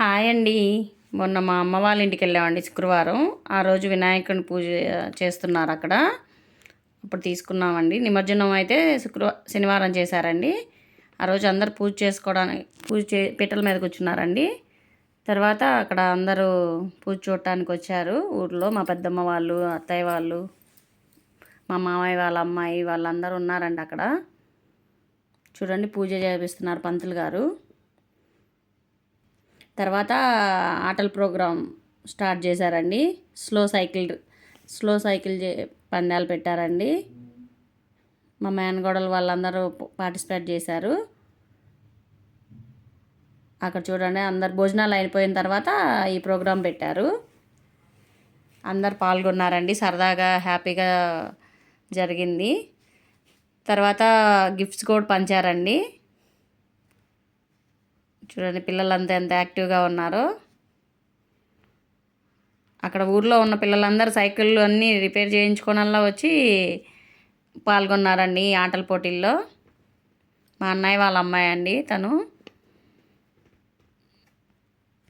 Hi అండి. మొన్న మా అమ్మ వాళ్ళ ఇంటికి వెళ్ళామండి శుక్రవారం. ఆ రోజు వినాయకుని పూజ చేస్తున్నారు అక్కడ. అప్పుడు తీసుకున్నామండి. నిమజ్జనం అయితే శుక్రవారం శనివారం చేశారండి. ఆ రోజు అందరు పూజ చేసుకోవడానికి పూజ చే పీటల మీద కూర్చున్నారండి. తర్వాత అక్కడ అందరూ పూజ చూడటానికి వచ్చారు. ఊర్లో మా పెద్దమ్మ వాళ్ళు అత్తయ్య వాళ్ళు మా మామయ్య వాళ్ళ అమ్మాయి వాళ్ళందరూ ఉన్నారండి అక్కడ. చూడండి పూజ చేపిస్తున్నారు పంతులు గారు. తర్వాత ఆటల ప్రోగ్రాం స్టార్ట్ చేశారండి. స్లో సైకిల్ స్లో సైకిల్ చే పందాలు పెట్టారండి. మా మేనగోడలు వాళ్ళందరూ పార్టిసిపేట్ చేశారు. అక్కడ చూడండి అందరు భోజనాలు అయిపోయిన తర్వాత ఈ ప్రోగ్రాం పెట్టారు. అందరు పాల్గొన్నారండి సరదాగా హ్యాపీగా జరిగింది. తర్వాత గిఫ్ట్స్ కూడా పంచారండి. చూడండి పిల్లలంతా ఎంత యాక్టివ్గా ఉన్నారో. అక్కడ ఊర్లో ఉన్న పిల్లలందరూ సైకిళ్ళు అన్నీ రిపేర్ చేయించుకోనల్లా వచ్చి పాల్గొన్నారండి ఈ ఆటల పోటీల్లో. మా అన్నయ్య వాళ్ళ అమ్మాయి అండి తను.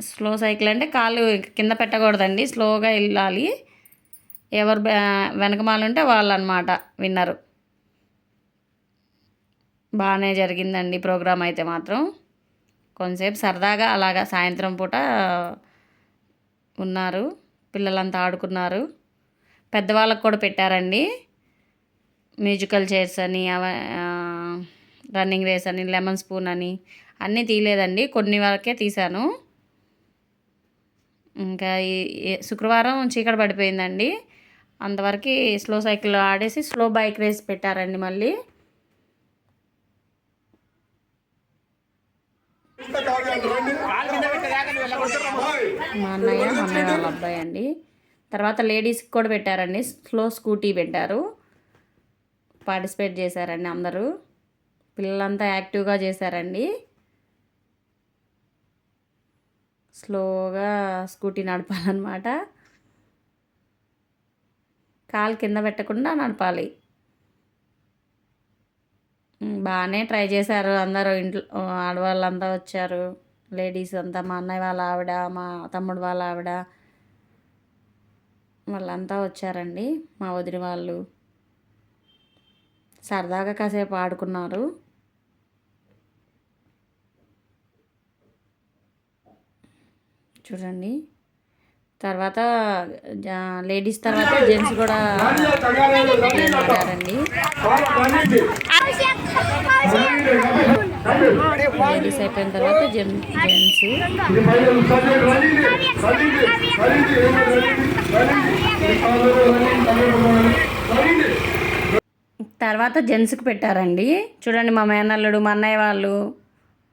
స్లో సైకిల్ అంటే కాళ్ళు కింద పెట్టకూడదండి స్లోగా వెళ్ళాలి. ఎవరు వెనకమాల ఉంటే వాళ్ళు అనమాట విన్నరు. బాగానే జరిగిందండి ప్రోగ్రామ్ అయితే మాత్రం. కొంతసేపు సరదాగా అలాగా సాయంత్రం పూట ఉన్నారు. పిల్లలంతా ఆడుకున్నారు. పెద్దవాళ్ళకు కూడా పెట్టారండి. మ్యూజికల్ చైర్స్ అని రన్నింగ్ రేస్ అని లెమన్ స్పూన్ అని అన్నీ తీయలేదండి. కొన్ని వరకే తీశాను. ఇంకా ఈ శుక్రవారం చీకటి పడిపోయిందండి. అంతవరకు స్లో సైకిల్ ఆడేసి స్లో బైక్ రేస్ పెట్టారండి మళ్ళీ. మా అన్నయ్య మా అన్నయ్య వాళ్ళ అబ్బాయి అండి. తర్వాత లేడీస్కి కూడా పెట్టారండి. స్లో స్కూటీ పెట్టారు. పార్టిసిపేట్ చేశారండి అందరూ. పిల్లలంతా యాక్టివ్గా చేశారండి. స్లోగా స్కూటీ నడపాలన్నమాట. కాలు కింద పెట్టకుండా నడపాలి. బాగానే ట్రై చేశారు. అందరూ ఇంట్లో ఆడవాళ్ళంతా వచ్చారు. లేడీస్ అంతా మా అన్నయ్య వాళ్ళ ఆవిడ మా తమ్ముడు వాళ్ళ ఆవిడ వాళ్ళంతా వచ్చారండి మా వదిన వాళ్ళు. సరదాగా కాసేపు ఆడుకున్నారు. చూడండి. తర్వాత లేడీస్ తర్వాత జెంట్స్ కూడా ఆడారండి. లేడీస్ అయిపోయిన తర్వాత జెంట్స్ తర్వాత జెంట్స్కి పెట్టారండి. చూడండి మా మేనల్లుడు మా అన్నయ్య వాళ్ళు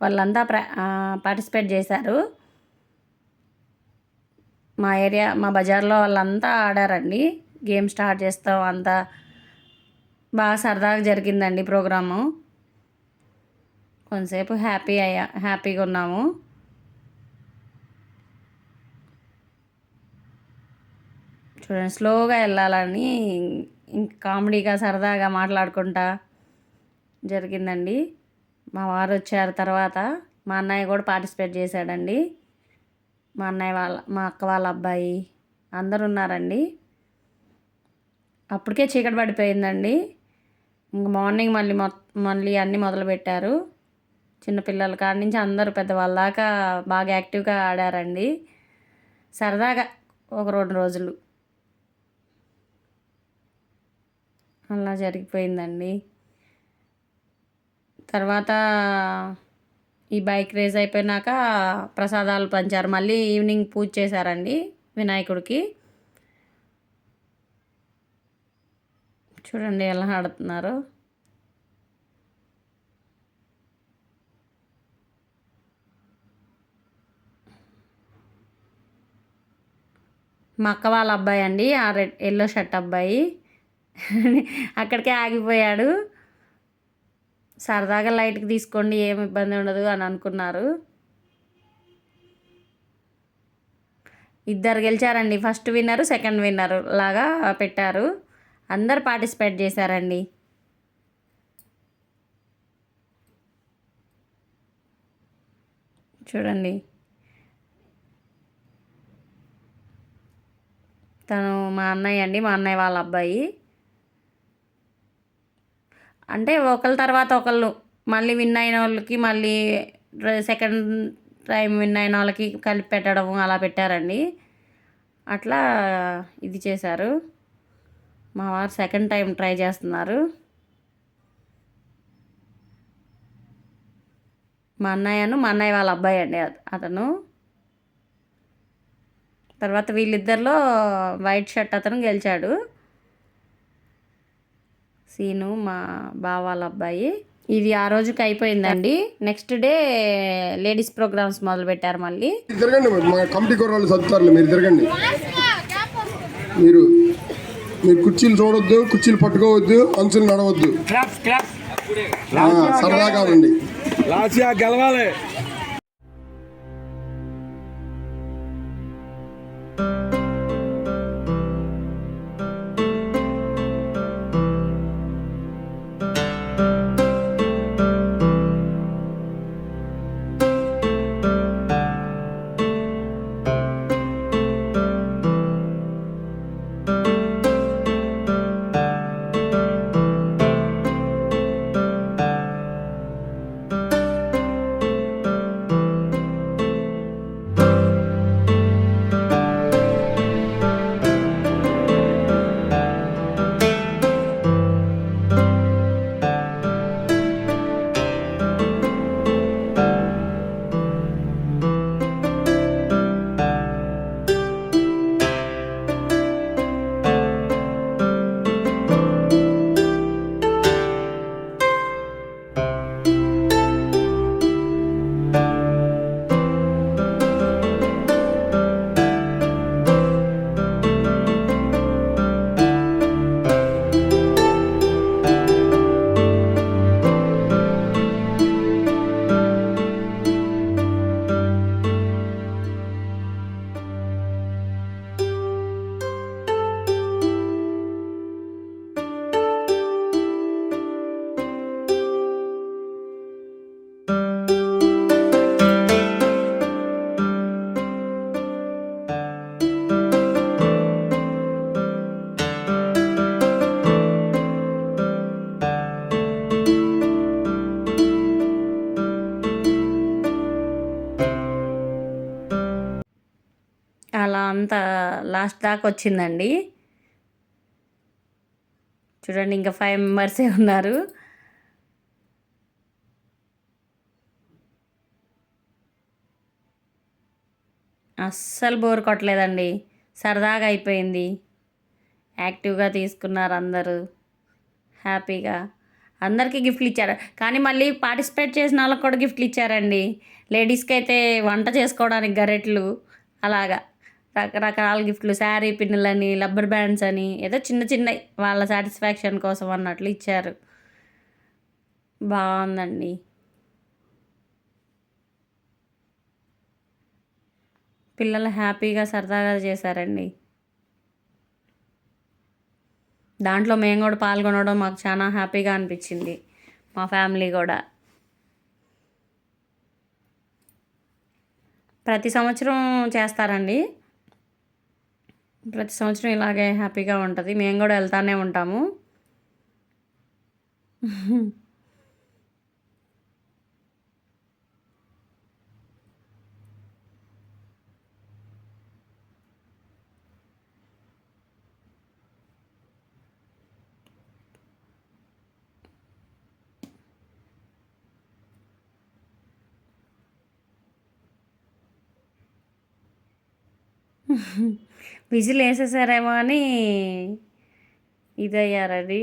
వాళ్ళంతా పార్టిసిపేట్ చేశారు. మా ఏరియా మా బజార్లో వాళ్ళంతా ఆడారండి. గేమ్ స్టార్ట్ చేస్తాం అంతా. బాగా సరదాగా జరిగిందండి ప్రోగ్రాము. కొంతసేపు హ్యాపీ అయ్యా హ్యాపీగా ఉన్నాము. చూడండి స్లోగా వెళ్ళాలని ఇంకా కామెడీగా సరదాగా మాట్లాడుకుంటా జరిగిందండి. మా వారు వచ్చారు తర్వాత మా అన్నయ్య కూడా పార్టిసిపేట్ చేశాడండి. మా అన్నయ్య వాళ్ళ మా అక్క వాళ్ళ అబ్బాయి అందరు ఉన్నారండి. అప్పటికే చీకటి పడిపోయిందండి. ఇంక మార్నింగ్ మళ్ళీ మొ మళ్ళీ అన్నీ మొదలుపెట్టారు. చిన్నపిల్లల కాడి నుంచి అందరూ పెద్దవాళ్ళ దాకా బాగా యాక్టివ్గా ఆడారండి. సరదాగా ఒక రెండు రోజులు. అలా జరిగిపోయిందండి. తర్వాత ఈ బైక్ రేస్ అయిపోయినాక ప్రసాదాలు పంచారు. మళ్ళీ ఈవినింగ్ పూజ చేశారండి వినాయకుడికి. చూడండి ఎలా ఆడుతున్నారు. మా అక్క వాళ్ళ అబ్బాయి అండి ఆ రెడ్ ఎల్లో షర్ట్ అబ్బాయి. అక్కడికే ఆగిపోయాడు. సరదాగా లైట్కి తీసుకోండి ఏమి ఇబ్బంది ఉండదు అని అనుకున్నారు. ఇద్దరు గెలిచారండి ఫస్ట్ విన్నరు సెకండ్ విన్నరు లాగా పెట్టారు. అందరు పార్టిసిపేట్ చేశారండి. చూడండి. తను మా అన్నయ్య అండి మా అన్నయ్య వాళ్ళ అబ్బాయి. అంటే ఒకళ్ళ తర్వాత ఒకళ్ళు మళ్ళీ విన్ అయిన వాళ్ళకి మళ్ళీ సెకండ్ టైం విన్ అయిన వాళ్ళకి కలిపి పెట్టడం అలా పెట్టారండి. అట్లా ఇది చేశారు. మా వారు సెకండ్ టైం ట్రై చేస్తున్నారు. మా అన్నయ్యను మా అన్నయ్య వాళ్ళ అబ్బాయి అండి అతను. తర్వాత వీళ్ళిద్దరిలో వైట్ షర్ట్ అతను గెలిచాడు. సీను మా బావ వాళ్ళ అబ్బాయి. ఇది ఆ రోజుకి అయిపోయిందండి. నెక్స్ట్ డే లేడీస్ ప్రోగ్రామ్స్ మొదలు పెట్టారు మళ్ళీ. తిరగండి మా కమిటీ కుర్రాళ్ళు చదువుతారులే మీరు తిరగండి మీరు మీరు కుర్చీలు చూడొద్దు కుర్చీలు పట్టుకోవద్దు అంచులు నడవద్దు. క్లాప్స్ క్లాప్స్ ఆ, సరదాగా ఉండండి లాసియా గెలవాలి. లాస్ట్ దాకా వచ్చిందండి. చూడండి ఇంకా ఫైవ్ మెంబర్సే ఉన్నారు. అస్సలు బోర్ కొట్టలేదండి. సరదాగా అయిపోయింది. యాక్టివ్గా తీసుకున్నారు అందరూ. హ్యాపీగా. అందరికీ గిఫ్ట్లు ఇచ్చారు. కానీ మళ్ళీ పార్టిసిపేట్ చేసిన వాళ్ళకి కూడా గిఫ్ట్లు ఇచ్చారండి. లేడీస్కి అయితే వంట చేసుకోవడానికి గరెట్లు. అలాగా. రకరకాల గిఫ్ట్లు శారీ పిన్నులని రబ్బర్ బ్యాండ్స్ అని ఏదో చిన్న చిన్న వాళ్ళ సాటిస్ఫాక్షన్ కోసం అన్నట్లు ఇచ్చారు. బాగుందండి. పిల్లలు హ్యాపీగా సరదాగా చేశారండి. దాంట్లో మేము కూడా పాల్గొనడం మాకు చాలా హ్యాపీగా అనిపించింది. మా ఫ్యామిలీ కూడా. ప్రతి సంవత్సరం చేస్తారండి. ప్రతి సంవత్సరం ఇలాగే హ్యాపీగా ఉంటుంది. మేము కూడా వెళ్తానే ఉంటాము. విజిల్ వేసేసారేమో అని ఇదయ్యారండి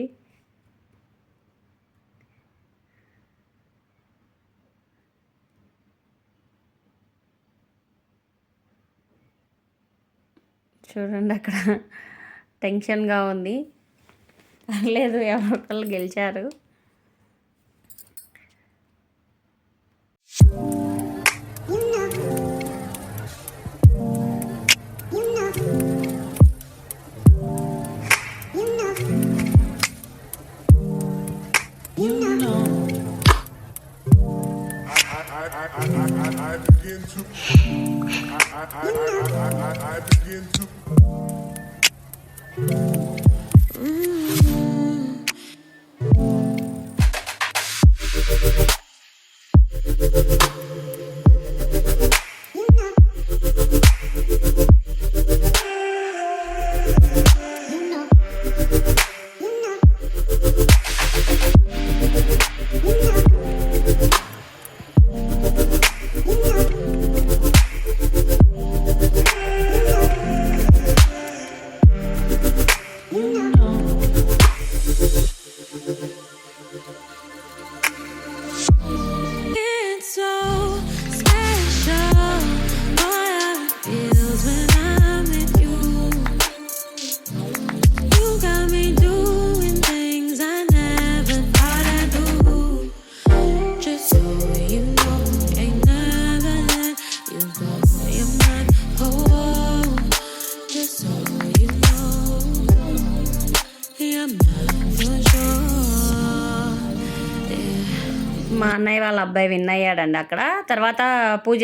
చూడండి అక్కడ టెన్షన్గా ఉంది. పర్లేదు ఎవరొకళ్ళు గెలిచారు. I, I, I, begin to. I, begin to. Mm. అన్నయ్య వాళ్ళ అబ్బాయి విన్ అయ్యాడండి అక్కడ. తర్వాత పూజ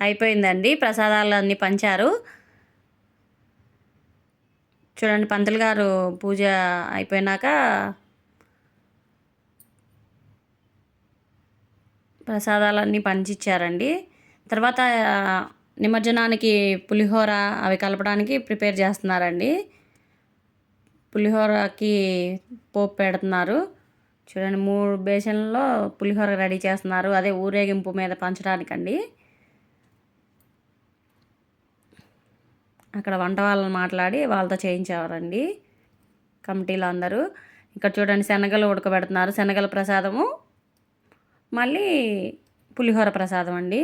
అయిపోయిందండి. ప్రసాదాలు అన్నీ పంచారు. చూడండి పంతులు గారు పూజ అయిపోయినాక ప్రసాదాలన్నీ పంచిచ్చారండి. తర్వాత నిమజ్జనానికి పులిహోర అవి కలపడానికి ప్రిపేర్ చేస్తున్నారండి. పులిహోరకి పోపు పెడుతున్నారు. చూడండి మూడు బేసన్లో పులిహోర రెడీ చేస్తున్నారు. అదే ఊరేగింపు మీద పంచడానికండి. అక్కడ వంట వాళ్ళని మాట్లాడి వాళ్ళతో చేయించేవారండి కమిటీలో అందరూ. ఇక్కడ చూడండి శనగలు ఉడకబెడుతున్నారు. శనగల ప్రసాదము మళ్ళీ పులిహోర ప్రసాదం అండి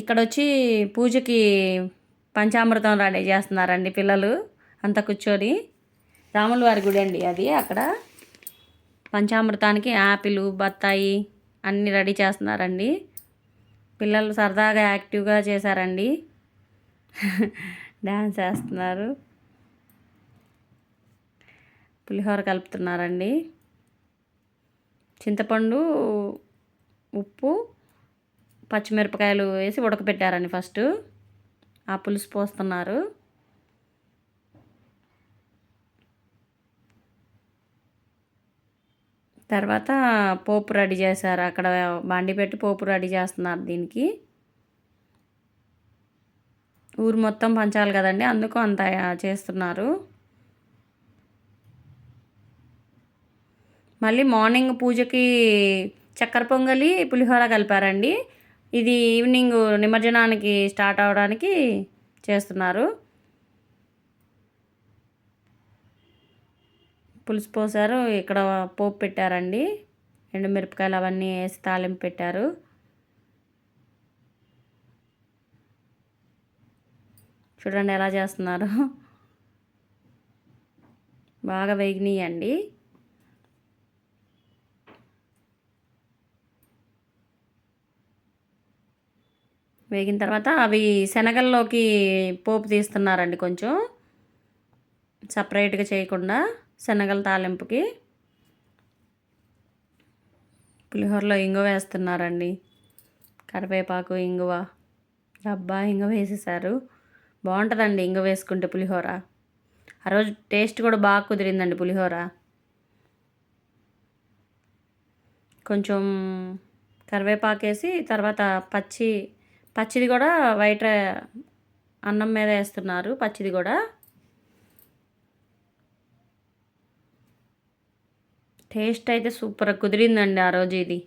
ఇక్కడ వచ్చి పూజకి పంచామృతం రెడీ చేస్తున్నారండి పిల్లలు అంతా కూర్చొని. రాముల వారి గుడి అండి అది అక్కడ. పంచామృతానికి యాపిల్ బత్తాయి అన్నీ రెడీ చేస్తున్నారండి. పిల్లలు సరదాగా యాక్టివ్గా చేశారండి. డ్యాన్స్ వేస్తున్నారు పులిహోర కలుపుతున్నారండి. చింతపండు ఉప్పు పచ్చిమిరపకాయలు వేసి ఉడకపెట్టారండి ఫస్ట్. ఆ పులుసు పోస్తున్నారు. తర్వాత పోపు రెడీ చేశారు. అక్కడ బండి పెట్టి పోపు రెడీ చేస్తున్నారు దీనికి. ఊరు మొత్తం పంచాలి కదండి అందుకు అంత చేస్తున్నారు. మళ్ళీ మార్నింగ్ పూజకి చక్కెర పొంగలి పులిహోర కలిపారండి. ఇది ఈవినింగ్ నిమజ్జనానికి స్టార్ట్ అవడానికి చేస్తున్నారు. పులుసు పోసారు. ఇక్కడ పోపు పెట్టారండి. ఎండుమిరపకాయలు అవన్నీ వేసి తాలింపు పెట్టారు. చూడండి ఎలా చేస్తున్నారు. బాగా వేగినాయండి. వేగిన తర్వాత అవి శనగల్లోకి పోపు తీస్తున్నారండి కొంచెం. సపరేట్గా చేయకుండా. శనగల తాలింపుకి పులిహోరలో ఇంగువ వేస్తున్నారండి. కరివేపాకు ఇంగువ. డబ్బా ఇంగువ వేసేసారు బాగుంటుందండి ఇంగువ వేసుకుంటే పులిహోర. ఆ రోజు టేస్ట్ కూడా బాగా కుదిరిందండి పులిహోర. కొంచెం కరివేపాకు వేసి తర్వాత పచ్చి పచ్చిది కూడా వైట్ అన్నం మీద వేస్తున్నారు. పచ్చిది కూడా టేస్ట్ అయితే సూపర్ కుదిరిందండి ఆ రోజు ఇది.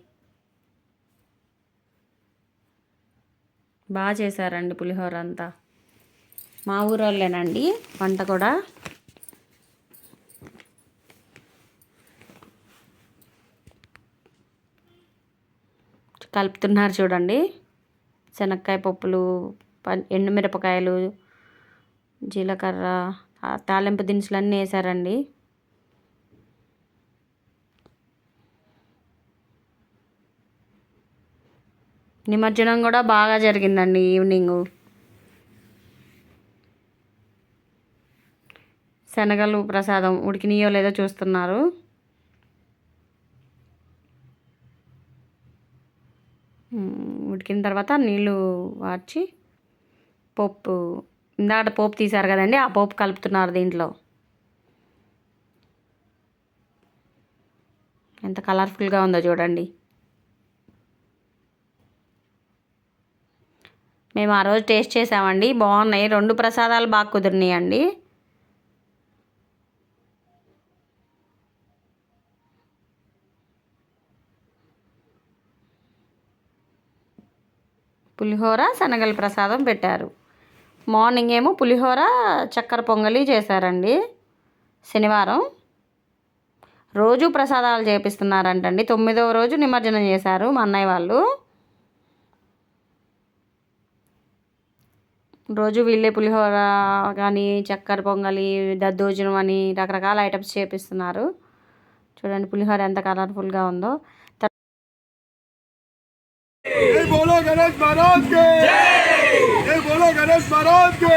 బాగా చేశారండి పులిహోర అంతా. మా ఊరోళ్ళేనండి వంట కూడా. కలుపుతున్నారు చూడండి. శనక్కాయ పప్పులు ప- ఎండుమిరపకాయలు జీలకర్ర తాలింపు దినుసులు అన్నీ వేసారండి నిమజ్జనం కూడా బాగా జరిగిందండి ఈవినింగ్. శనగలు ప్రసాదం ఉడికినాయో లేదో చూస్తున్నారు. ఉడికిన తర్వాత నీళ్ళు వార్చి పప్పు ఇందాక పోపు తీశారు కదండి ఆ పోపు కలుపుతున్నారు దీంట్లో. ఎంత కలర్ఫుల్గా ఉందో చూడండి. మేము ఆ రోజు టేస్ట్ చేసామండి. బాగున్నాయి. రెండు ప్రసాదాలు బాగా కుదిరినాయండి. పులిహోర శనగల ప్రసాదం పెట్టారు. మార్నింగ్ ఏమో పులిహోర చక్కెర పొంగలి చేశారండి. శనివారం రోజు ప్రసాదాలు చేపిస్తున్నారంటండి. తొమ్మిదవ రోజు నిమజ్జనం చేశారు మా అన్నయ్య వాళ్ళు. రోజు వీళ్ళే పులిహోర కానీ చక్కెర పొంగలి దద్దోజనం అని రకరకాల ఐటమ్స్ చేపిస్తున్నారు. చూడండి పులిహోర ఎంత కలర్ఫుల్గా ఉందో. జై బోలో గణేష్ మహారాజ్ కే! జై బోలో గణేష్ మహారాజ్ కే!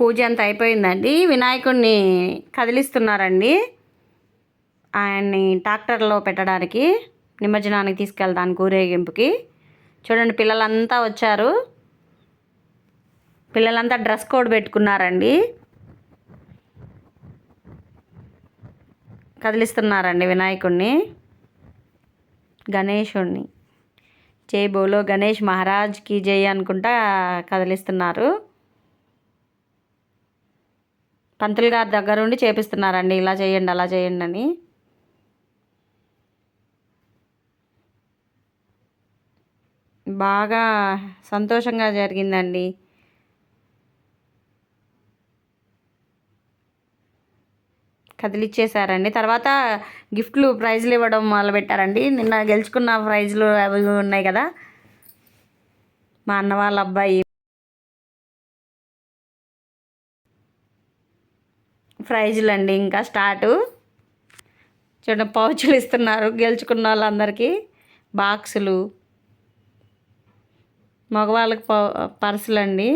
పూజ అంతా అయిపోయిందండి. వినాయకుడిని కదిలిస్తున్నారండి. ఆయన్ని ట్రాక్టర్లో పెట్టడానికి నిమజ్జనానికి తీసుకెళ్ళడానికి ఊరేగింపుకి. చూడండి పిల్లలంతా వచ్చారు. పిల్లలంతా డ్రెస్ కోడ్ పెట్టుకున్నారండి. కదిలిస్తున్నారండి వినాయకుడిని గణేషుణ్ణి జై బోలో గణేష్ మహారాజ్కి జై అనుకుంటా కదిలిస్తున్నారు. పంతులు గారి దగ్గర ఉండి చేపిస్తున్నారండి. ఇలా చేయండి అలా చేయండి అని. బాగా సంతోషంగా జరిగిందండి. కదిలిచ్చేసారండి. తర్వాత గిఫ్ట్లు ప్రైజ్లు ఇవ్వడం మొదలుపెట్టారండి. నిన్న గెలుచుకున్న ప్రైజ్లు అవి ఉన్నాయి కదా. మా అన్న వాళ్ళ అబ్బాయి ప్రైజులు అండి ఇంకా స్టార్టు. చూడండి పౌచులు ఇస్తున్నారు గెలుచుకున్న వాళ్ళందరికీ బాక్సులు. మగవాళ్ళకి ప పర్సులు అండి.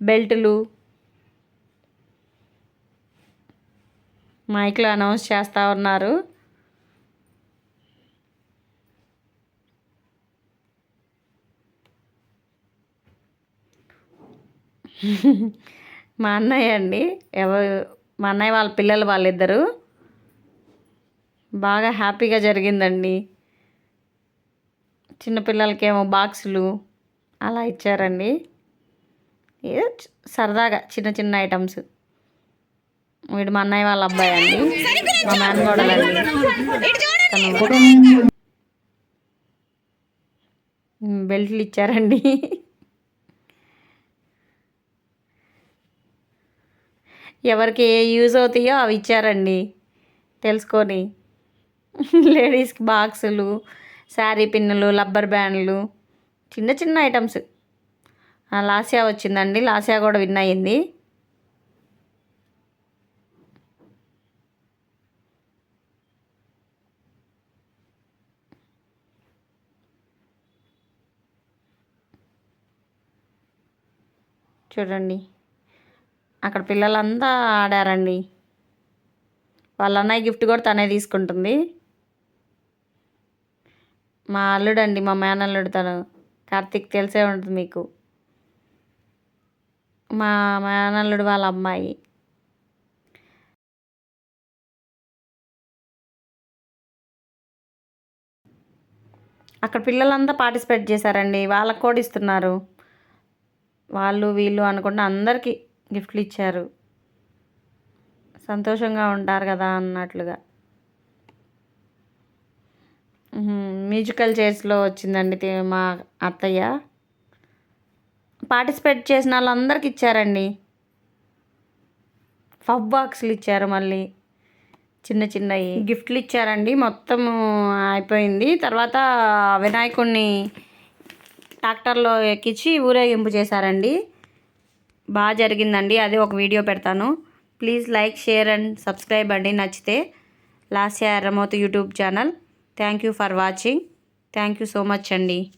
బెల్టులు. మైక్లో అనౌన్స్ చేస్తూ ఉన్నారు. మా అన్నయ్య అండి ఎవరు మా అన్నయ్య వాళ్ళ పిల్లలు వాళ్ళిద్దరు బాగా హ్యాపీగా జరిగిందండి. చిన్నపిల్లలకేమో బాక్సులు అలా ఇచ్చారండి. ఏదో సరదాగా చిన్న చిన్న ఐటమ్స్. వీడు మా అన్నయ్య వాళ్ళ అబ్బాయి అండి. మా మేనగోడలండి తను. బెల్ట్లు ఇచ్చారండి. ఎవరికి ఏ యూజ్ అవుతాయో అవి ఇచ్చారండి. తెలుసుకొని. లేడీస్కి బాక్సులు శారీ పిన్నులు రబ్బర్ బ్యాండ్లు చిన్న చిన్న ఐటమ్స్. లాస్యా వచ్చిందండి. లాస్యా కూడా విన్ అయ్యింది. చూడండి. అక్కడ పిల్లలంతా ఆడారండి. వాళ్ళ అన్నయ్య గిఫ్ట్ కూడా తనే తీసుకుంటుంది. మా అల్లుడు అండి మా మేనల్లుడు తను. కార్తీక్ తెలిసే ఉంటుంది మీకు. మా మేనల్లుడు వాళ్ళ అమ్మాయి. అక్కడ పిల్లలంతా పార్టిసిపేట్ చేశారండి. వాళ్ళకు కూడా ఇస్తున్నారు. వాళ్ళు వీళ్ళు అనుకుంటే అందరికీ గిఫ్ట్లు ఇచ్చారు. సంతోషంగా ఉంటారు కదా అన్నట్లుగా. మ్యూజికల్ చైర్స్లో వచ్చిందండి మా అత్తయ్య. పార్టిసిపేట్ చేసిన వాళ్ళందరికీ ఇచ్చారండి. ఫబ్ బాక్స్లు ఇచ్చారు మళ్ళీ. చిన్న చిన్న గిఫ్ట్లు ఇచ్చారండి. మొత్తం అయిపోయింది. తర్వాత వినాయకుడిని ట్రాక్టర్లో ఎక్కించి ఊరేగింపు చేశారండి. బాగా జరిగిందండి. అది ఒక వీడియో పెడతాను. Please like share and subscribe అండి. నచ్చితే Lasya Erramothu YouTube channel. Thank you for watching. Thank you so much అండి.